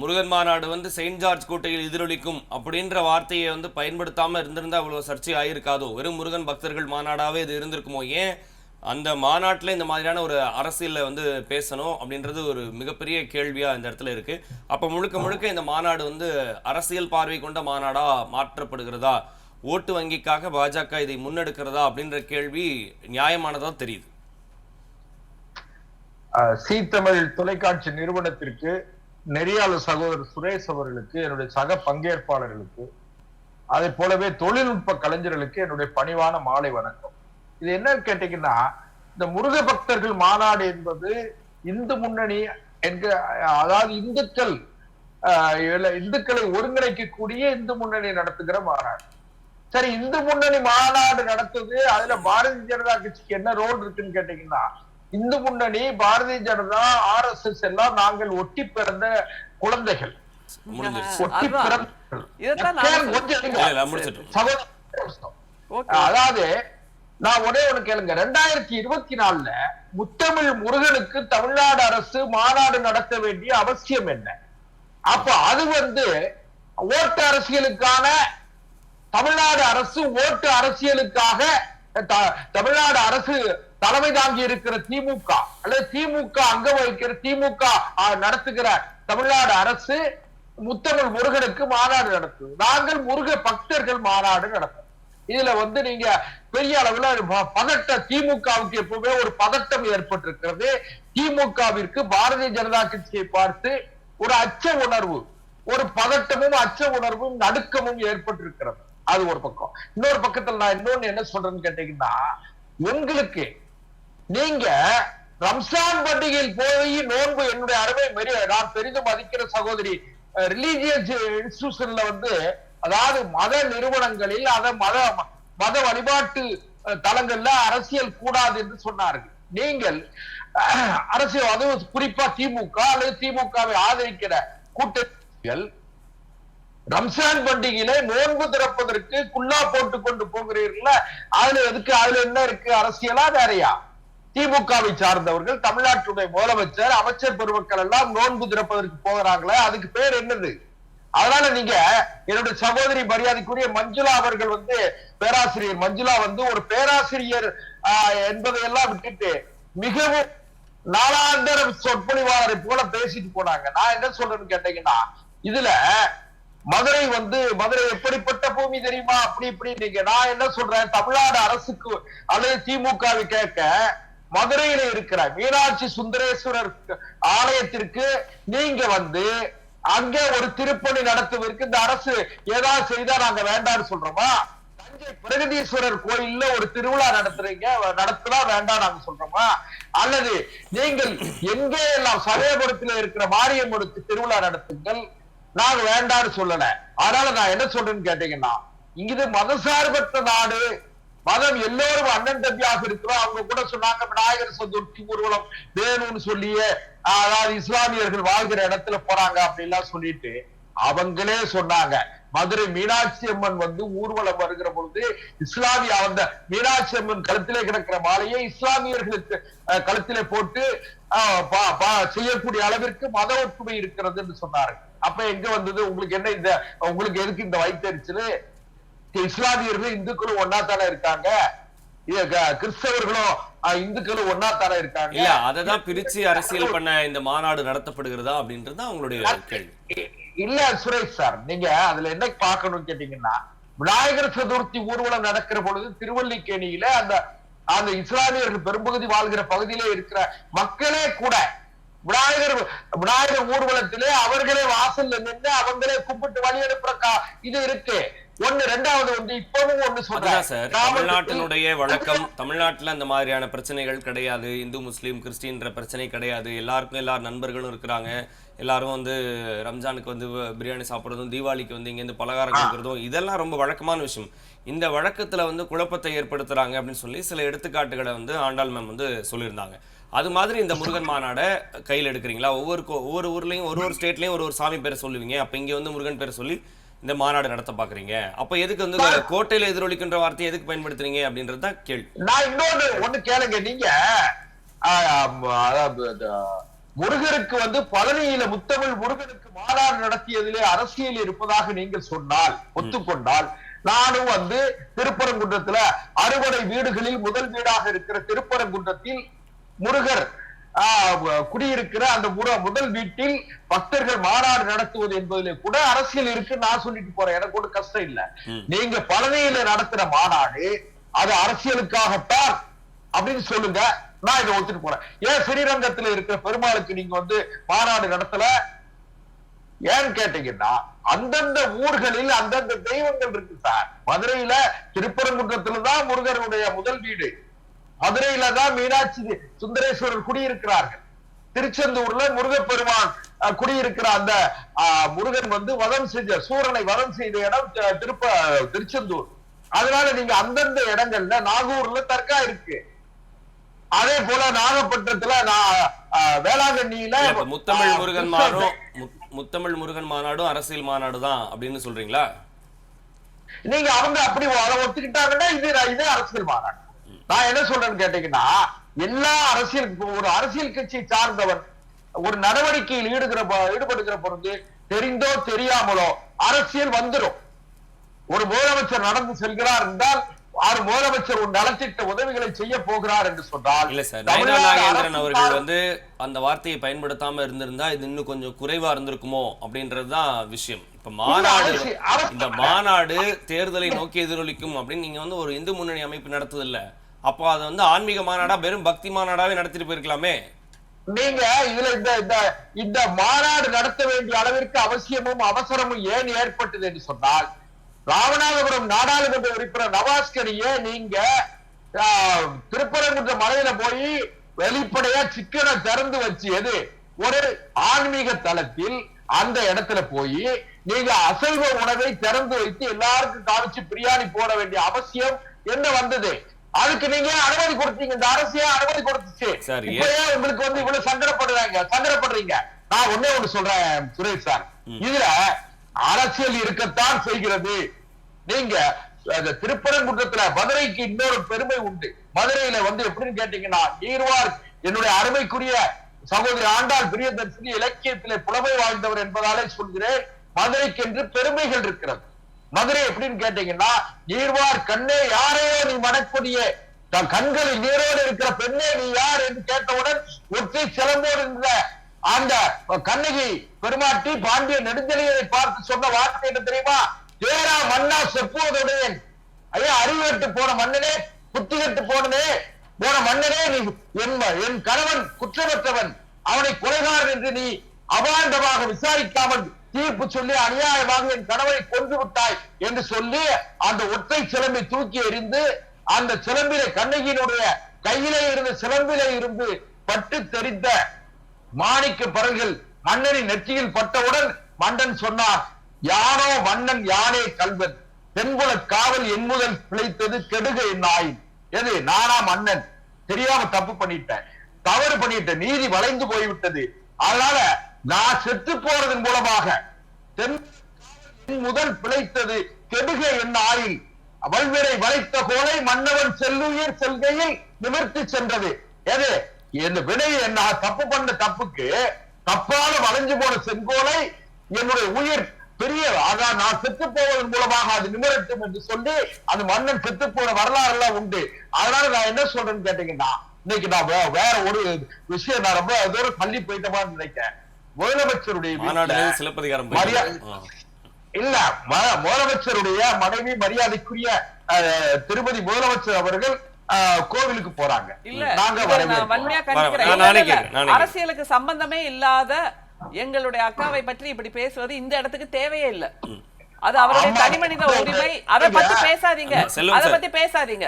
முருகன் மாநாடு வந்து Saint George கோட்டையில் எதிரொலிக்கும் அப்படின்ற வார்த்தையை வந்து பயன்படுத்தாமல் இருந்திருந்தா அவ்வளோ சர்ச்சை ஆயிருக்காதோ? வெறும் முருகன் பக்தர்கள் மாநாடாகவே இது இருந்திருக்குமோ? ஏன் அந்த மாநாட்டில் இந்த மாதிரியான ஒரு அரசியலில் வந்து பேசணும் அப்படின்றது ஒரு மிகப்பெரிய கேள்வியாக இந்த இடத்துல இருக்கு. அப்போ முழுக்க முழுக்க இந்த மாநாடு வந்து அரசியல் பார்வை கொண்ட மாநாடாக மாற்றப்படுகிறதா? ஓட்டு வங்கிக்காக பாஜக இதை முன்னெடுக்கிறதா அப்படின்ற கேள்வி நியாயமானதாக தெரியுது. சீத்தமிழ் தொலைக்காட்சி நிறுவனத்திற்கு நெறியாளர் சகோதரர் சுரேஷ் அவர்களுக்கு என்னுடைய சக பங்கேற்பாளர்களுக்கு அதை போலவே தொழில்நுட்ப கலைஞர்களுக்கு என்னுடைய பணிவான மாலை வணக்கம். இது என்னன்னு கேட்டீங்கன்னா இந்த முருக பக்தர்கள் மாநாடு என்பது இந்து முன்னணி என்கிற அதாவது இந்துக்கள் இந்துக்களை ஒருங்கிணைக்கக்கூடிய இந்து முன்னணி நடத்துகிற மாநாடு. சரி இந்து முன்னணி மாநாடு நடத்துது அதுல பாரதிய ஜனதா கட்சிக்கு என்ன ரோல் இருக்குன்னு கேட்டீங்கன்னா Hindu Munnani Bharatiya Janata R S S எல்லாம் நாங்கள் ஒட்டி பிறந்த குழந்தைகள். ஒட்டி. பிறந்த அதாவது நான் ஒரே ஒண்ணு கேளுங்க. ரெண்டாயிரத்தி இருபத்தி நாலுல முத்தமிழ் முருகனுக்கு தமிழ்நாடு அரசு மாநாடு நடத்த வேண்டிய அவசியம் என்ன? அப்ப அது வந்து ஓட்டு அரசியலுக்கான தமிழ்நாடு அரசு ஓட்டு அரசியலுக்காக த- தமிழ்நாடு அரசு தலைமை தாங்கி இருக்கிற திமுக அல்லது திமுக அங்க வகிக்கிற திமுக நடத்துகிற தமிழ்நாடு அரசு முத்தமிழ் முருகனுக்கு மாநாடு நடத்துது நாங்கள் முருக பக்தர்கள் மாநாடு நடத்தும். இதுல வந்து நீங்க பெரிய அளவுல ப- பதட்ட திமுகவுக்கு எப்பவுமே ஒரு பதட்டம் ஏற்பட்டிருக்கிறது. திமுகவிற்கு பாரதிய ஜனதா கட்சியை பார்த்து ஒரு அச்ச உணர்வு ஒரு பதட்டமும் அச்ச உணர்வும் நடுக்கமும் ஏற்பட்டிருக்கிறது. அது ஒரு பக்கம். இன்னொரு பக்கத்துல நான் இன்னொன்னு என்ன சொல்றேன்னு கேட்டீங்கன்னா உங்களுக்கு நீங்க ரம்சான் பண்டிகையில் போய் நோன்பு என்னுடைய அருமை மெரிய நான் பெரிதும் மதிக்கிற சகோதரி ரிலீஜியஸ் இன்ஸ்டிடியூஷன்ல வந்து அதாவது மத நிறுவனங்களில் அத மத மத வழிபாட்டு தலங்கள்ல அரசியல் கூடாது என்று சொன்னார்கள். நீங்கள் அரசியல் அதுவும் குறிப்பா திமுக அல்லது திமுகவை ஆதரிக்கிற கூட்டத்தில் ரம்சான் பண்டிகையில நோன்பு திறப்பதற்கு குல்லா போட்டு கொண்டு போகிறீர்களா அதுல எதுக்கு அதுல என்ன இருக்கு அரசியலா வேறையா? திமுகவை சார்ந்தவர்கள் தமிழ்நாட்டுடைய முதலமைச்சர் அமைச்சர் பெருமக்கள் எல்லாம் நோன்பு திறப்பதற்கு போகிறாங்களே அதுக்கு பேர் என்னது? அதனால நீங்க என்னுடைய சகோதரி மரியாதைக்குரிய மஞ்சுளா அவர்கள் வந்து பேராசிரியர். மஞ்சுளா வந்து ஒரு பேராசிரியர் என்பதையெல்லாம் விட்டுட்டு மிகவும் நாளாந்தர சொற்பொழிவாளரை போல பேசிட்டு போனாங்க. நான் என்ன சொல்றேன்னு கேட்டீங்கன்னா இதுல மதுரை வந்து மதுரை எப்படிப்பட்ட பூமி தெரியுமா? அப்படி இப்படி நீங்க நான் என்ன சொல்றேன்? தமிழ்நாடு அரசுக்கு அல்லது திமுகவை கேட்க மதுரையில இருக்கிற மீனாட்சி சுந்தரேஸ்வரர் ஆலயத்திற்கு நீங்க வந்து அங்க ஒரு திருப்பணி நடத்துவதற்கு இந்த அரசு ஏதாவது செய்தா நாங்க வேண்டாம்னு சொல்றோமா? தஞ்சை பிரகதீஸ்வரர் கோயில்ல ஒரு திருவிழா நடத்துறீங்க நடத்தினா வேண்டாம் நாங்க சொல்றோமா? அல்லது நீங்கள் எங்கே எல்லாம் சமயபுரத்தில் இருக்கிற மாரியம்மனுக்கு திருவிழா நடத்துங்கள் நாங்க வேண்டாம்னு சொல்லல. அதனால நான் என்ன சொல்றேன்னு கேட்டீங்கன்னா இது மதசார்பற்ற நாடு மதம் எல்லோரும் அண்ணன் தம்பியாக இருக்கிறோம். அவங்க கூட சொன்னாங்க விநாயகர் சதுர்த்தி ஊர்வலம் வேணும்னு சொல்லியே ஆஹ், அதாவது இஸ்லாமியர்கள் வாழ்கிற இடத்துல போறாங்க அப்படின்லாம் சொல்லிட்டு அவங்களே சொன்னாங்க. மதுரை மீனாட்சி அம்மன் வந்து ஊர்வலம் வருகிற பொழுது இஸ்லாமிய அந்த மீனாட்சி அம்மன் கழுத்திலே கிடக்கிற மாலையை இஸ்லாமியர்களுக்கு அஹ், கழுத்திலே போட்டு ஆஹ், பா- பா- செய்யக்கூடிய அளவிற்கு மத ஒற்றுமை இருக்கிறதுன்னு சொன்னாரு. அப்ப எங்க வந்தது? உங்களுக்கு என்ன இந்த உங்களுக்கு எதுக்கு இந்த வைத்தறிச்சல்? இஸ்லாமியர்களும் இந்துக்களும் ஒன்னா தானே இருக்காங்க கிறிஸ்தவர்களும் இந்துக்களும் ஒன்னா தானே இருக்காங்க? இல்ல அதை தான் பிரிச்சு அரசியல் பண்ண இந்த மாநாடு நடத்தப்படுகிறதா அப்படின்றது அவங்களுடைய கேள்வி. இல்ல சுரேஷ் சார் நீங்க அதுல என்ன பார்க்கணும்னு கேட்டீங்கன்னா விநாயகர் சதுர்த்தி ஊர்வலம் நடக்கிற பொழுது திருவல்லிக்கேணியில அந்த அந்த இஸ்லாமியர்கள் பெரும்பகுதி வாழ்கிற பகுதியிலே இருக்கிற மக்களே கூட விநாயகர் விநாயகர் ஊர்வலத்திலே அவர்களே வாசல்ல நின்று அவங்களே கும்பிட்டு வழி அனுப்புற இது இருக்கு. ஒண்ணு ரெண்டாவது வந்து இப்பவும் ஒண்ணு சொல்றேன் சார். தமிழ்நாட்டினுடைய வழக்கம் தமிழ்நாட்டுல அந்த மாதிரியான பிரச்சனைகள் கிடையாது. இந்து முஸ்லீம் கிறிஸ்டின்ற பிரச்சனை கிடையாது. எல்லாருக்கும் எல்லா நண்பர்களும் இருக்கிறாங்க. எல்லாரும் வந்து ரம்ஜானுக்கு வந்து பிரியாணி சாப்பிடுறதும் தீபாவளிக்கு வந்து இங்கேருந்து பலகாரம் கொடுக்கறதும் இதெல்லாம் ரொம்ப வழக்கமான விஷயம். இந்த வழக்கத்துல வந்து குழப்பத்தை ஏற்படுத்துறாங்க அப்படின்னு சொல்லி சில எடுத்துக்காட்டுகளை வந்து ஆண்டாள் மேம் வந்து சொல்லியிருந்தாங்க. அது மாதிரி இந்த முருகன் மாநாடை கையில் எடுக்கிறீங்களா? ஒவ்வொரு ஒவ்வொரு ஊர்லயும் ஒரு ஒரு ஸ்டேட்லயும் ஒரு ஒரு சாமி பேரை சொல்லுவீங்க. அப்ப இங்க வந்து முருகன் பேரை சொல்லி இந்த மாநாடு நடத்த பாக்குறீங்க அப்ப எதுக்கு வந்து கோட்டையில எதிரொலிக்கின்ற வார்த்தையை எதுக்கு பயன்படுத்துறீங்க அப்படின்றது தான் கேள்வி. நான் இன்னொன்னு ஒண்ணு கேளுங்க நீங்க முருகருக்கு வந்து பழனியில முத்தமிழ் முருகனுக்கு மாநாடு நடத்தியதிலே அரசியல் இருப்பதாக நீங்கள் சொன்னால் ஒத்துக்கொண்டால் நானும் வந்து திருப்பரங்குன்றத்துல அறுபடை வீடுகளில் முதல் வீடாக இருக்கிற திருப்பரங்குன்றத்தில் முருகர் குடியிருக்கிற அந்த முதல் வீட்டில் பக்தர்கள் மாநாடு நடத்துவது என்பதிலே கூட அரசியல் இருக்கு. நான் சொல்லிட்டு போறேன். எனக்கு ஒன்றும் கஷ்டம் இல்ல. நீங்க பழனியில நடத்துற மாநாடு அது அரசியலுக்காகத்தான் அப்படின்னு சொல்லுங்க. நான் இதை ஒத்துட்டு போறேன். ஏன் ஸ்ரீரங்கத்துல இருக்கிற பெருமாளுக்கு நீங்க வந்து மாநாடு நடத்தல? ஏன்னு கேட்டீங்கன்னா அந்தந்த ஊர்களில் அந்தந்த தெய்வங்கள் இருக்கு சார். மதுரையில திருப்பரங்குன்றத்துல தான் முருகனுடைய முதல் வீடு. மதுரையில தான் மீனாட்சி சுந்தரேஸ்வரர் குடியிருக்கிறார்கள். திருச்செந்தூர்ல முருகப்பெருமான் குடியிருக்கிற அந்த முருகன் வந்து வதம் செஞ்ச சூரனை வதம் செய்த இடம் திருப்ப திருச்செந்தூர். அதனால நீங்க அந்தந்த இடங்கள்ல நாகூர்ல தர்கா இருக்கு. அதே போல நாகப்பட்டினத்துல வேளாங்கண்ணியில முத்தமிழ் முருகன் முத்- முத்தமிழ் முருகன் மாநாடும் அரசியல் மாநாடு தான் அப்படின்னு சொல்றீங்களா? நீங்க அவங்க அப்படி அதை ஒத்துக்கிட்டாங்கன்னா இது இது அரசியல் மாநாடு. நான் என்ன சொல்றேன்னு கேட்டீங்கன்னா எல்லா அரசியல் ஒரு அரசியல் கட்சி சார்ந்தவன் ஒரு நடவடிக்கையில் ஈடுகிற ஈடுபடுகிற பொழுது தெரிந்தோ தெரியாமலோ அரசியல் வந்துரும். ஒரு முதலமைச்சர் நடந்து செல்கிறார் என்றால் ஆறு முதலமைச்சர் ஒரு நலத்திட்ட உதவிகளை செய்ய போகிறார் என்று சொன்னால் இல்ல சார் நாகேந்திரன் அவர்கள் வந்து அந்த வார்த்தையை பயன்படுத்தாம இருந்திருந்தா இது இன்னும் கொஞ்சம் குறைவா இருந்திருக்குமோ அப்படின்றதுதான் விஷயம். இப்ப மாநாடு இந்த மாநாடு தேர்தலை நோக்கி எதிரொலிக்கும் அப்படின்னு நீங்க வந்து ஒரு இந்து முன்னணி அமைப்பு நடத்துது இல்ல அப்போ அதை வந்து ஆன்மீக மாநாடா வெறும் பக்தி மாநாடாவே நடத்திட்டு போயிருக்கலாமே? நீங்க இதுல இந்த இந்த இந்த மாநாடு நடத்த வேண்டிய அளவிற்கு அவசியமும் அவசரமும் ஏன் ஏற்பட்டது என்று சொன்னால் ராமநாதபுரம் நாடாளுமன்ற உறுப்பினர் நவாஸ்கரியை நீங்க திருப்பரங்குன்ற மலையில போய் வெளிப்படையா சிக்கனை திறந்து வச்சு எது? ஒரு ஆன்மீக தளத்தில் அந்த இடத்துல போய் நீங்க அசைவ உணவை திறந்து வைத்து எல்லாருக்கும் காமிச்சு பிரியாணி போட வேண்டிய அவசியம் என்ன வந்தது? அதுக்கு நீங்க அனுமதி கொடுத்தீங்க? இந்த அரசியே அனுமதி கொடுத்துச்சு? சரி. இப்ப ஏன் உங்களுக்கு வந்து இவ்வளவு சங்கடப்படுறாங்க? சங்கடப்படுறீங்க. நான் ஒண்ணே ஒண்ணு சொல்றேன் சுரேஷ் சார். இதுல அரசியல் இருக்கத்தான் செய்கிறது. நீங்க அந்த திருப்பரங்குன்றத்துல மதுரைக்கு இன்னொரு பெருமை உண்டு. மதுரையில வந்து எப்படின்னு கேட்டீங்கன்னா நீர்வார் என்னுடைய அருமைக்குரிய சகோதரி ஆண்டாள் பிரியதர்சினி இலக்கியத்திலே புலமை வாழ்ந்தவர் என்பதாலே சொல்கிறேன் மதுரைக்கென்று பெருமைகள் இருக்கிறது. மதுரை எப்படின்னு கேட்டீங்கன்னா நீர்வார் கண்ணே யாரையோ நீ மணக்கூடியே? தன் கண்களில் நீரோடு இருக்கிற பெண்ணே நீ யார் என்று கேட்டவுடன் ஒற்றி சிலம்போடு இருந்த அந்த கண்ணகி பெருமாட்டி பாண்டிய நெடுஞ்செழியனை பார்த்து சொன்ன வார்த்தை என்ன தெரியுமா? தேரா மன்னா செப்புவதுடன் ஐயா அறிவெட்டு போன மன்னனே புத்திகட்டு போனனே போன மன்னனே நீ என் என் கணவன் குற்றமற்றவன் அவனை கொலைகாரன் என்று நீ அபாண்டமாக விசாரிக்காமல் தீர்ப்பு சொல்லி அநியாயமாக என் கணவனை கொன்று விட்டாய் என்று சொல்லி அந்த ஒற்றை சிலம்பை தூக்கி எறிந்து அந்த சிலம்பிலே கண்ணகியினுடைய கையிலே இருந்த சிலம்பிலே இருந்து பட்டு தெரிந்த மாணிக்க பரல்கள் மன்னனின் நெற்றியில் பட்டவுடன் மன்னன் சொன்னார் யானோ மன்னன் யானே கல்வன். தென்புல காவல் என் முதல் பிழைத்தது கெடுக என் ஆயின் எது? நானா மன்னன். தெரியாம தப்பு பண்ணிட்டேன். தவறு பண்ணிட்டேன். நீதி வளைந்து போய்விட்டது. அதனால நான் செத்து போறதன் மூலமாக. தென் முதல் பிழைத்தது கெடுக என் ஆயில். வல்விரை வளைத்த கோலை மன்னவன் செல்லுயிர் செல்கையில் நிமிர்த்தி சென்றது. எது? இந்த வினையை என்ன தப்பு பண்ண தப்புக்கு தப்பால வளைஞ்சு போன செங்கோலை என்னுடைய உயிர் பெரிய அதான் நான் செத்து போவதன் மூலமாக அது நிமிரட்டும் என்று சொல்லி அந்த மன்னன் செத்து போன வரலாறு எல்லாம் உண்டு. அதனால நான் என்ன சொல்றேன்னு கேட்டீங்கன்னா இன்னைக்கு நான் வேற ஒரு விஷயம் நான் ரொம்ப தூரம் தள்ளி போயிட்டோமான்னு நினைக்கிறேன். முதலமைச்சருடைய சிலப்பதிகாரம். இல்ல முதலமைச்சருடைய மனைவி மரியாதைக்குரிய திருமதி முதலமைச்சர் அவர்கள் கோவிலுக்கு போறாங்க. நாங்க. அரசியலுக்கு சம்பந்தமே இல்லாத எங்களுடைய அக்காவை பற்றி இப்படி பேசுவது இந்த இடத்துக்கு தேவையே இல்ல. அது அவருடைய. தனிமனித உரிமை. அதை பத்தி பேசாதீங்க. அதை. பத்தி பேசாதீங்க.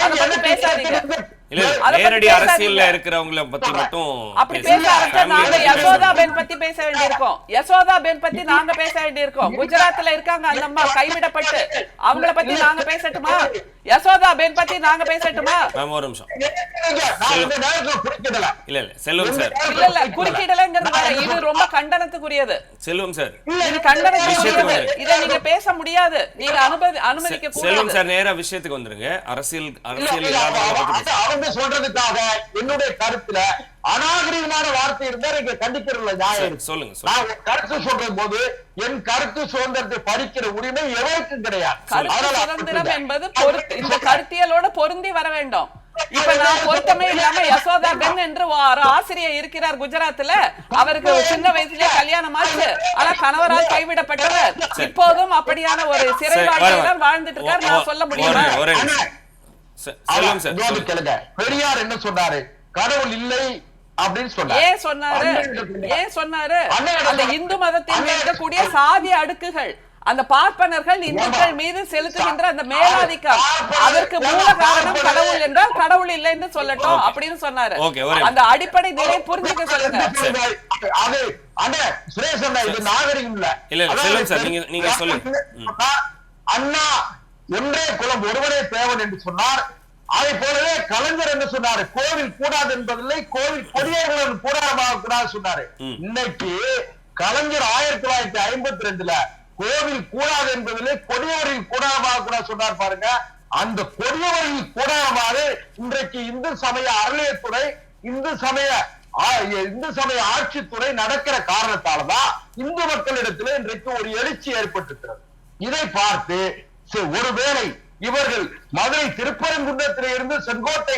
அதை பத்தி பேசாதீங்க. நேரடி. அரசியல்ல இருக்கிறவங்கள பத்தி மட்டும் அப்படி. பேச நாங்க யசோதா. பென் பத்தி பேச வேண்டியிருக்கோம் யசோதா பென் பத்தி நாங்க பேச வேண்டியிருக்கோம் குஜராத்ல இருக்காங்க அந்த அம்மா கைவிடப்பட்டு அவங்கள பத்தி நாங்க பேசட்டுமா யசோதா பென் பத்தி நாங்க பேசட்டுமா? மேம் ஒரு நிமிஷம். இல்ல இல்ல செல்வம் சார். இல்ல இல்ல குறுக்கிடலைங்கிறது இது ரொம்ப கண்டனத்துக்குரியது. செல்வம் சார். இது கண்டனத்துக்குரியது. இதை நீங்க பேச முடியாது. நீங்க அனுமதி அனுமதிக்க செல்வம் கூடாது. சார் நேரா விஷயத்துக்கு வந்துருங்க. அரசியல் அரசியல் இல்ல, இல்லாதவங்களை அவ- பத்தி அவ- அவங்க சொல்றதுக்காக என்னுடைய கருத்துல அநாகரிகமான வார்த்தை இருந்தா நீங்க கண்டிக்கிறதுல நியாயம். சொல்லுங்க நான் கருத்து சொல்ற போது என் கருத்து சுதந்திரத்தை பறிக்கிற உரிமை எவருக்கும் கிடையாது. என்பது இந்த கருத்தியலோட பொருந்தி வர வேண்டும். இப்ப நான் பொருத்தமே இல்லாம யசோதா பென் என்று ஒரு ஆசிரியர் இருக்கிறார் குஜராத்ல அவருக்கு சின்ன வயசுலயே கல்யாணம் ஆச்சு. ஆனா கணவரால் கைவிடப்பட்டவர். இப்போதும் அப்படியான ஒரு சிறை சரி, வர, வாழ்க்கையை வர. தான் வாழ்ந்துட்டு இருக்கார். நான் சொல்ல முடியுமா? பெரியார் என்ன சொன்னாரு? கடவுள் இல்லை ஏன் சொன்னாரு? ஏன் சொன்னாரு? அந்த இந்து மதத்தில் இருக்கக்கூடிய சாதி அடுக்குகள் அந்த பார்ப்பனர்கள் இந்துக்கள் மீது செலுத்துகின்ற அந்த மேலாதிக்கம் அதற்கு மூல காரணம் கடவுள் என்றால் கடவுள் இல்லைன்னு சொல்லட்டும் அப்படின்னு சொன்னாரு. அந்த அடிப்படை நிலை புரிஞ்சுக்க சொல்லுங்க. அது அண்ணே சுரேஷ் அண்ணா இது நாகரிகம் இல்ல. இல்ல, இல்ல, அதாவது சொல்லுங்க சார், நீங்க- நீங்க சொல்லுங்க. ம். அண்ணா ஒன்றே குலம் ஒருவரே தேவன் என்று சொன்னார். அதை போலவே கலைஞர் என்ன சொன்னாரு? கோவில் கூடாது என்பதில்லை கோவில் கொடியேறுவது கூடாரமாக கூடாது சொன்னாரு. இன்னைக்கு கலைஞர் ஆயிரத்தி தொள்ளாயிரத்தி ஐம்பத்தி ரெண்டுல கோவில் கூடாது என்பதிலே கொடியவரில் கூடாரமாக கூட சொன்னார் பாருங்க. அந்த கொடியவரில் கூடாரமாக இன்றைக்கு இந்து சமய அறநிலையத்துறை இந்து சமய இந்து சமய ஆட்சித்துறை நடக்கிற காரணத்தாலதான் இந்து மக்களிடத்திலே இன்றைக்கு ஒரு எழுச்சி ஏற்பட்டிருக்கிறது. இதை பார்த்து ஒருவேளை இவர்கள் மதுரை திருப்பரங்குன்றத்திலே இருந்து செங்கோட்டை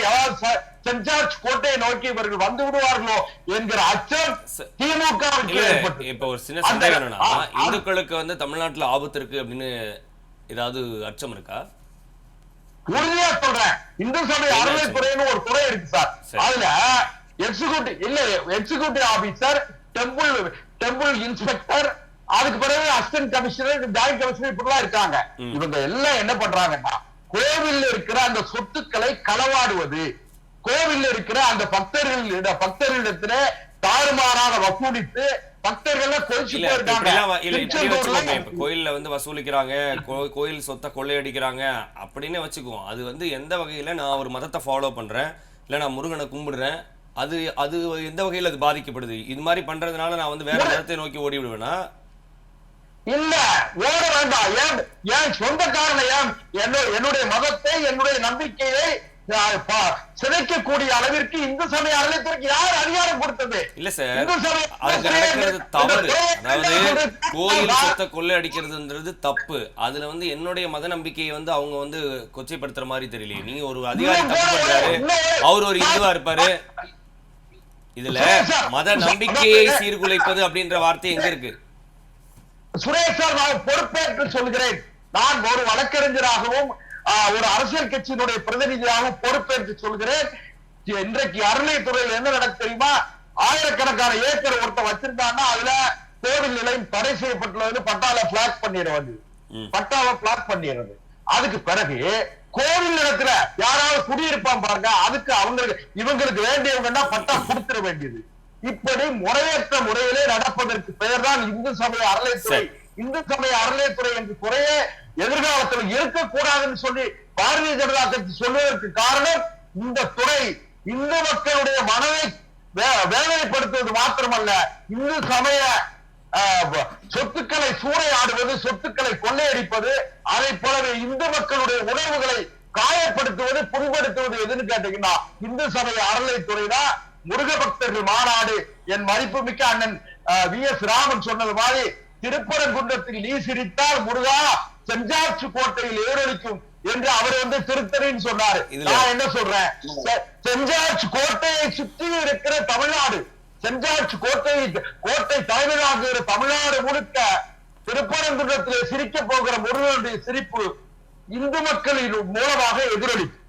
சென்ட் ஜார்ஜ் கோட்டையை நோக்கி இவர்கள் வந்து விடுவார்களோ என்கிற அச்சம் ஏற்பட்டு இப்ப ஒரு சின்ன சந்தேகம் என்னன்னா. இந்துக்களுக்கு வந்து தமிழ்நாட்டுல ஆபத்து இருக்கு அப்படின்னு ஏதாவது அச்சம் இருக்கா? உறுதியா சொல்றேன். இந்து சமய என்ன அறநிலைத்துறைன்னு ஒரு துறை இருக்கு சார். சரி. அதுல எக்ஸிகூட்டிவ் இல்ல executive officer temple temple inspector அதுக்கு பிறகு அசிஸ்டன்ட் கமிஷனர் ஜாயிண்ட் கமிஷனர் இப்படிலாம் இருக்காங்க. இவங்க எல்லாம் என்ன பண்றாங்கன்னா கோவில்ல இருக்கிற அந்த சொத்துக்களை களவாடுவது கோவில்ல இருக்கிற அந்த பக்தர்கள் பக்தர்களிடத்துல தாறுமாறாக வசூலித்து கோயில்ல வந்து வசூலிக்கிறாங்க கோயில் சொத்தை கொள்ளையடிக்கிறாங்க அப்படின்னு வச்சுக்குவோம். அது வந்து எந்த வகையில நான் ஒரு மதத்தை ஃபாலோ பண்றேன் இல்ல நான் முருகனை கும்பிடுறேன் அது அது எந்த வகையில அது பாதிக்கப்படுது? இது மாதிரி பண்றதுனால நான் வந்து வேற மதத்தை நோக்கி ஓடி விடுவேனா இல்ல ஓட வேண்டாம் ஏன் ஏன் சொந்தக்காரனை ஏன் என்னுடைய என்னுடைய மதத்தை என்னுடைய நம்பிக்கையை சிதைக்கக்கூடிய அளவிற்கு இந்து சமய அறநிலையத்துறைக்கு யார் அதிகாரம் கொடுத்தது? இல்ல சார் அதாவது கோயில் சொத்தை கொள்ளை அடிக்கிறதுன்றது தப்பு. அதுல வந்து என்னுடைய மத நம்பிக்கையை வந்து அவங்க வந்து கொச்சைப்படுத்துற மாதிரி தெரியலையே. நீங்க ஒரு அதிகாரி தப்பு பண்றாரு. அவர் ஒரு இந்துவா இருப்பாரு. இதுல மத நம்பிக்கையை சீர்குலைப்பது அப்படின்ற வார்த்தை எங்க இருக்கு? சுரேஷ் சார் நான் பொறுப்பேற்று சொல்கிறேன். நான் ஒரு வழக்கறிஞராகவும் ஒரு அரசியல் கட்சியினுடைய பிரதிநிதியாகவும் பொறுப்பேற்று சொல்கிறேன். இன்றைக்கு அறநிலையத்துறையில் என்ன நடக்கு தெரியுமா? ஆயிரக்கணக்கான ஏக்கர் ஒருத்தன் வச்சிருந்தான்னா அதுல கோவில் நிலையம் தடை செய்யப்பட்டுள்ளது பட்டால பிளாக் பண்ணிடுவது. பட்டாவை பிளாக் பண்ணிடுறது. அதுக்கு பிறகு கோவில் இடத்துல யாராவது குடியிருப்பான் பாருங்க அதுக்கு அவங்களுக்கு இவங்களுக்கு வேண்டியவங்கன்னா பட்டா கொடுத்துட வேண்டியது. இப்படி முறையற்ற முறையிலே நடப்பதற்கு பெயர்தான் இந்து சமய அறநிலையத்துறை சரி. இந்து சமய அறநிலையத்துறை என்று குறையே எதிர்காலத்தில் இருக்கக்கூடாதுன்னு சொல்லி பாரதிய ஜனதா கட்சி சொல்வதற்கு காரணம் இந்த துறை இந்து மக்களுடைய மனதை வேதனைப்படுத்துவது மாத்திரமல்ல இந்து சமய சொத்துக்களை சூறையாடுவது சொத்துக்களை கொள்ளையடிப்பது அதை போலவே இந்து மக்களுடைய உணர்வுகளை காயப்படுத்துவது புண்படுத்துவது எதுன்னு கேட்டீங்கன்னா இந்து சமய அறநிலைத்துறை தான் முருக பக்தர்கள் மாநாடு. என் மதிப்புமிக்க அண்ணன் வி எஸ் ராமன் சொன்னது மாதிரி திருப்பரங்குன்றத்தில் நீ சிரித்தால் முருகா செஞ்சாட்சி கோட்டையில் ஏறொழிக்கும் என்று அவர் வந்து திருத்தணின்னு சொன்னாரு. நான் என்ன சொல்றேன்? செ- செஞ்சாட்சி கோட்டையை சுற்றி இருக்கிற தமிழ்நாடு செஞ்சாட்சி கோட்டை கோட்டை தலைமையாகிற தமிழ்நாடு முழுக்க திருப்பரங்குன்றத்திலே சிரிக்க போகிற முருகனுடைய சிரிப்பு இந்து மக்களின் மூலமாக எதிரொலிக்கும்.